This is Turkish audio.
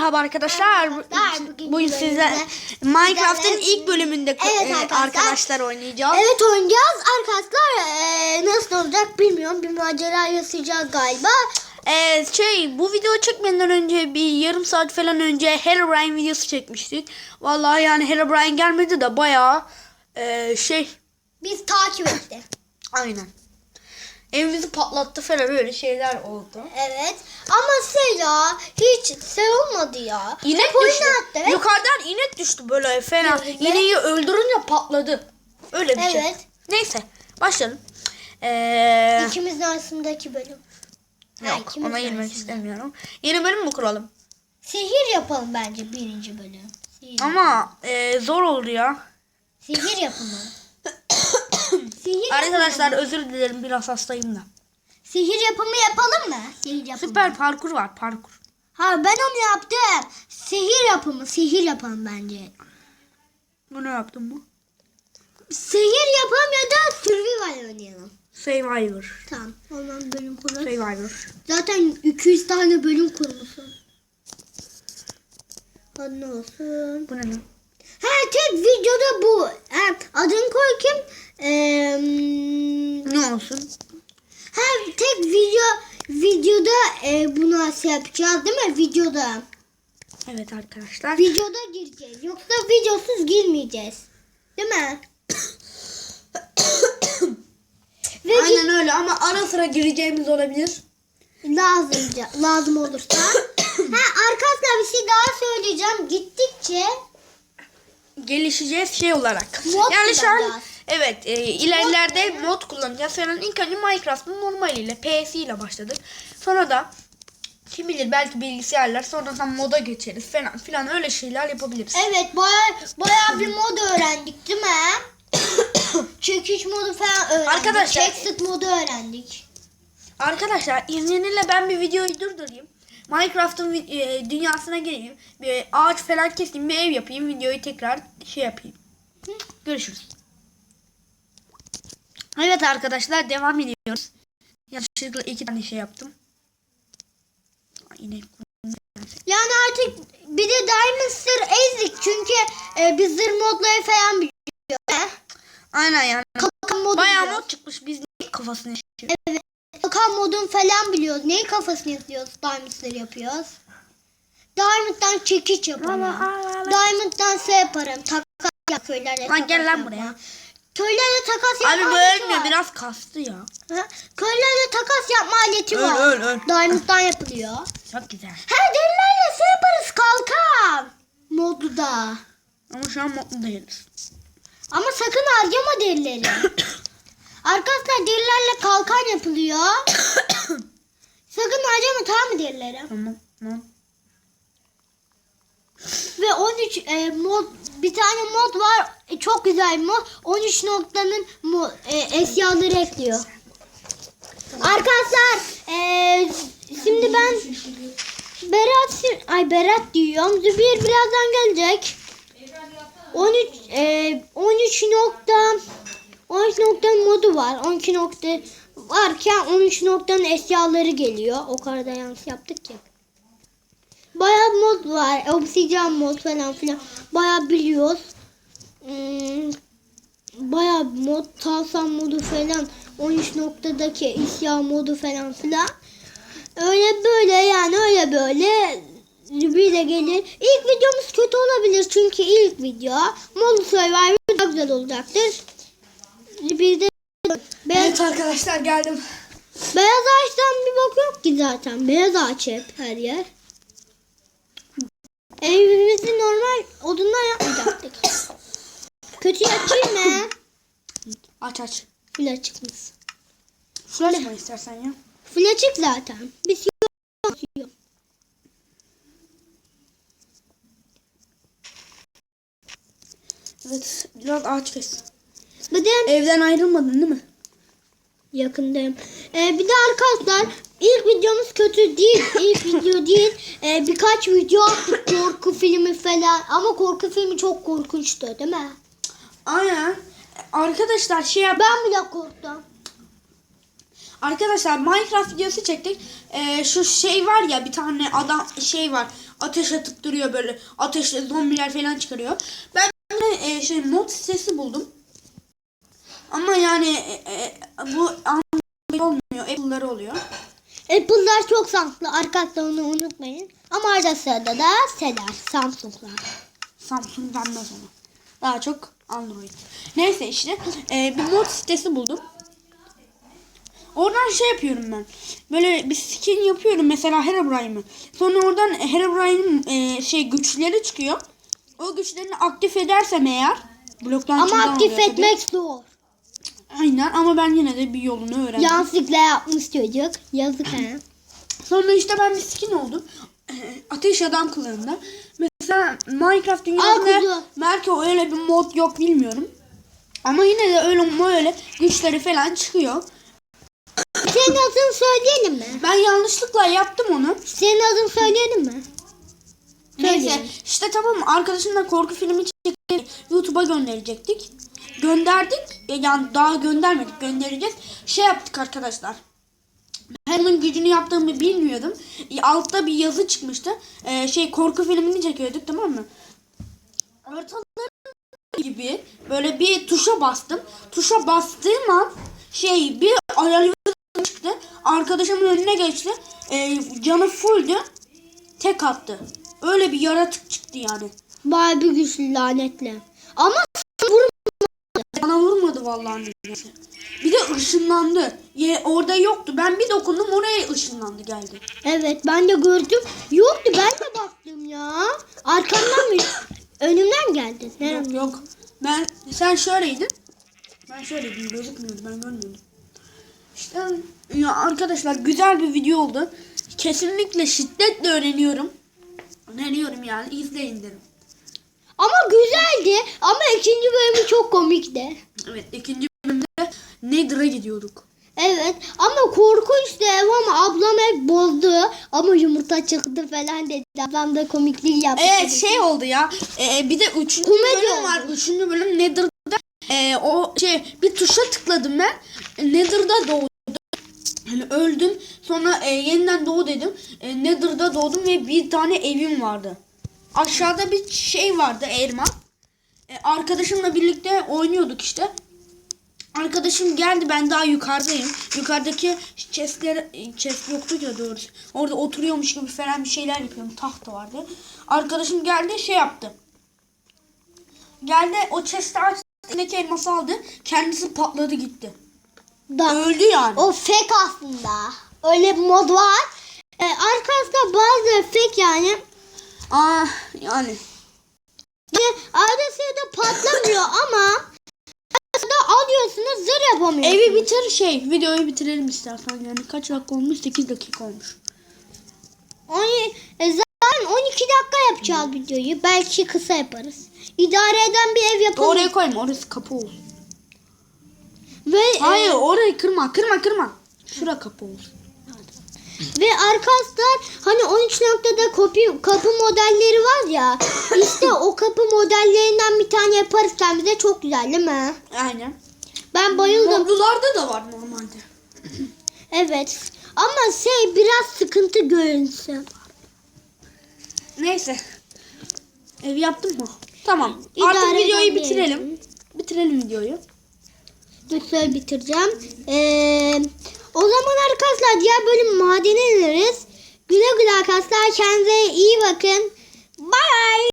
Merhaba arkadaşlar. Arkadaşlar, bugün Bugün size Minecraft'ın ilk bölümünde Evet e, arkadaşlar. arkadaşlar oynayacağız. Evet oynayacağız arkadaşlar. Ee, nasıl olacak bilmiyorum. Bir macera yaşayacağız galiba. Ee, şey bu video çekmeden önce bir yarım saat falan önce Herobrine videosu çekmiştik. Vallahi yani Herobrine gelmedi de bayağı e, şey Biz takip etti. aynen. Evimizi patlattı falan öyle şeyler oldu. Evet. Ama şey ya hiç şey olmadı ya. İnek Hep düştü. attı. Yukarıdan inek düştü böyle fena. Evet. İneği öldürünce patladı. Öyle bir şey. Evet. Neyse başlayalım. Ee, İkimizin arasındaki bölüm. Ha, Yok ikimizin ona girmek istemiyorum. Yeni bölüm mü kuralım? Sihir yapalım bence birinci bölüm. Sihir, Ama e, zor oldu ya. Sihir yapalım. Sihir Arkadaşlar özür dilerim biraz hastayım da. Sihir yapımı yapalım mı? Sihir yapımı. Süper parkur var parkur. Ha ben onu yaptım. Sihir yapımı. Sihir yapalım bence. Bu ne yaptın bu? Sihir yapalım ya da survival oynayalım. Survivor. Tamam. Ondan bölüm kuralım. Survivor. Zaten 200 tane bölüm kurmuşsun. Hadi ne olsun. Bu ne? Ha tek videoda bu. Ha, adını koy kim? Ee, Ne olsun? ha tek video videoda e, buna şey yapacağız değil mi? Videoda. Evet arkadaşlar. Videoda gireceğiz. Yoksa videosuz girmeyeceğiz. Değil mi? Ve Aynen öyle ama ara sıra gireceğimiz olabilir. lazımca lazım olursa. ha arkadaşlar bir şey daha söyleyeceğim. Gittikçe Gelişeceğiz şey olarak. Mod yani şu an. Evet e, ilerlerde mod kullanacağız. Falan ilk önce Minecraft'ın normaliyle PS ile başladık. Sonra da kim bilir belki bilgisayarlar sonradan moda geçeriz falan filan öyle şeyler yapabiliriz. evet baya baya bir mod öğrendik değil mi? Çekiş modu falan öğrendik. Arkadaşlar- Exit modu öğrendik. Arkadaşlar izninizle ben bir videoyu durdurayım. Minecraft'ın e, dünyasına gireyim. Bir ağaç falan keseyim, bir ev yapayım. Videoyu tekrar şey yapayım. Görüşürüz. Evet arkadaşlar devam ediyoruz. Yanlışlıkla iki tane şey yaptım. Yani artık bir de Diamond Sır ezdik çünkü e, biz zırh modları falan biliyoruz. He? Aynen yani. Kalkan modu Bayağı biliyoruz. mod çıkmış. Biz ne kafasını yaşıyoruz. Kalkan modun falan biliyoruz. Neyin kafasını yazıyoruz? Diamond'ları yapıyoruz. Diamond'dan çekiç yaparım. Diamond'dan şey yaparım. Takas yap köylerle Lan gel lan buraya. Köylerle takas yapma Abi bu aleti ölmüyor. var. Biraz kastı ya. Ha, Köylerle takas yapma aleti Öl, var. öl, öl. Diamond'dan yapılıyor. Çok güzel. He derilerle şey yaparız kalkan. Modda. Ama şu an mutlu değiliz. Ama sakın harcama derileri. Arkadaşlar derilerle kalkan yapılıyor. sakın harcama tamam mı derileri? Tamam. Tamam. Ve 13 e, mod bir tane mod var. E, çok güzel mod. 13 noktanın mo, e, eşyaları ekliyor. Arkadaşlar e, şimdi ben Berat ay Berat diyorum. Zübeyir birazdan gelecek. 13 e, 13 nokta 13 noktanın modu var. 12 nokta varken 13 noktanın eşyaları geliyor. O kadar da yanlış yaptık ki. Bayağı mod var. Obsidian mod falan filan. Bayağı biliyoruz. Hmm, bayağı mod. Tavsan modu falan. 13 noktadaki isyan modu falan filan. Öyle böyle yani öyle böyle bir de gelir. İlk videomuz kötü olabilir çünkü ilk video. Mod Survivor daha güzel olacaktır. Bir de beyaz, Evet arkadaşlar geldim. beyaz ağaçtan bir bok yok ki zaten. Beyaz ağaç hep her yer. Evimizi normal odundan yapmayacaktık. Kötü açayım mı? Aç aç. Full açıkmış. Şunu açma istersen ya. Full açık zaten. Bir şey yok. Evet biraz ağaç kes. De Evden ayrılmadın değil mi? yakındayım. Ee, bir de arkadaşlar ilk videomuz kötü değil. İlk video değil. Ee, birkaç video attık korku filmi falan. Ama korku filmi çok korkunçtu değil mi? Aynen. Arkadaşlar şey yap. Ben bile korktum. Arkadaşlar Minecraft videosu çektik. Ee, şu şey var ya bir tane adam şey var. ateş atıp duruyor böyle. Ateşle zombiler falan çıkarıyor. Ben de e, şey mod sitesi buldum. Ama yani e, e, bu Android olmuyor. Apple'ları oluyor. Apple'lar çok sanslı. Arkadaşlar onu unutmayın. Ama arada sırada da Sedar, Samsung'lar. Samsung denmez ona. Daha çok Android. Neyse işte e, bir mod sitesi buldum. Oradan şey yapıyorum ben. Böyle bir skin yapıyorum mesela Herobrine'ı. Sonra oradan Herobrine'in e, şey güçleri çıkıyor. O güçlerini aktif edersem eğer bloktan Ama aktif oluyor tabii. etmek zor. Aynen ama ben yine de bir yolunu öğrendim. Yanlışlıkla yapmış çocuk. Yazık he. Sonra işte ben bir skin oldum. Ateş adam kılığında. Mesela Minecraft Al dünyasında belki öyle bir mod yok bilmiyorum. Ama yine de öyle öyle güçleri falan çıkıyor. Senin adını söyleyelim mi? Ben yanlışlıkla yaptım onu. Senin adını söyleyelim mi? Neyse Söyleyelim. işte tamam arkadaşımla korku filmi çekip YouTube'a gönderecektik. Gönderdik. Yani daha göndermedik. Göndereceğiz. Şey yaptık arkadaşlar. Onun gücünü yaptığımı bilmiyordum. E, Altta bir yazı çıkmıştı. E, şey korku filmini çekiyorduk tamam mı? Ortaları gibi böyle bir tuşa bastım. Tuşa bastığım an şey bir ayarlı çıktı. Arkadaşımın önüne geçti. E, canı fulldü. Tek attı. Öyle bir yaratık çıktı yani. Bayağı bir güçlü lanetle. Ama vurmadı vallahi neyse. Bir de ışınlandı. Ye, orada yoktu. Ben bir dokundum oraya ışınlandı geldi. Evet ben de gördüm. Yoktu ben de baktım ya. Arkamdan mı? Önümden geldi. Yok Nerem? yok. Ben sen şöyleydin. Ben şöyleydim gözükmüyordu ben görmüyordum. İşte ya arkadaşlar güzel bir video oldu. Kesinlikle şiddetle öğreniyorum. Öneriyorum yani izleyin derim. Ama güzeldi. Ama ikinci bölümü çok komikti. Evet ikinci bölümde Nether'a gidiyorduk. Evet ama korkunçtu ev ama ablam hep bozdu. Ama yumurta çıktı falan dedi. Ablam da komiklik yaptı. Evet şey oldu ya. e, bir de üçüncü Komedi bölüm oldu. var. Üçüncü bölüm Nether'da e, o şey bir tuşa tıkladım ben. Nether'da doğdum. Hani öldüm. Sonra e, yeniden doğu dedim. E, Nether'da doğdum ve bir tane evim vardı. Aşağıda bir şey vardı elma. E, arkadaşımla birlikte oynuyorduk işte. Arkadaşım geldi ben daha yukarıdayım. Yukarıdaki chestler chest yoktu ya doğrusu. Orada oturuyormuş gibi falan bir şeyler yapıyorum. Tahta vardı. Arkadaşım geldi şey yaptı. Geldi o chest'i açtı. içindeki elması aldı. Kendisi patladı gitti. Da, Öldü yani. o fake aslında. Öyle bir mod var. Ee, arkasında bazı fake yani. Aa yani. Arada sırada patlamıyor ama arasında alıyorsunuz zır yapamıyorsunuz. Evi bitir şey videoyu bitirelim istersen yani kaç dakika olmuş 8 dakika olmuş. On, e, zaten 12 dakika yapacağız videoyu. Belki kısa yaparız. İdare eden bir ev yapalım. Oraya koyma orası kapı olsun. Ve, e, Hayır orayı kırma kırma kırma. Şura kapı olsun. ve arkadaşlar hani 13 noktada kapı, kapı modelleri var ya. işte o kapı modellerinden bir tane yaparız kendimize. Çok güzel değil mi? Aynen. Ben bayıldım. Modlularda da var normalde. Evet. Ama şey biraz sıkıntı görünsün. Neyse. Ev yaptın mı? Tamam. İdare Artık videoyu bitirelim. Bitirelim videoyu. Dur şöyle bitireceğim. Ee, o zaman arkadaşlar diğer bölüm madene ineriz. Güle güle arkadaşlar. Kendinize iyi bakın. Bye.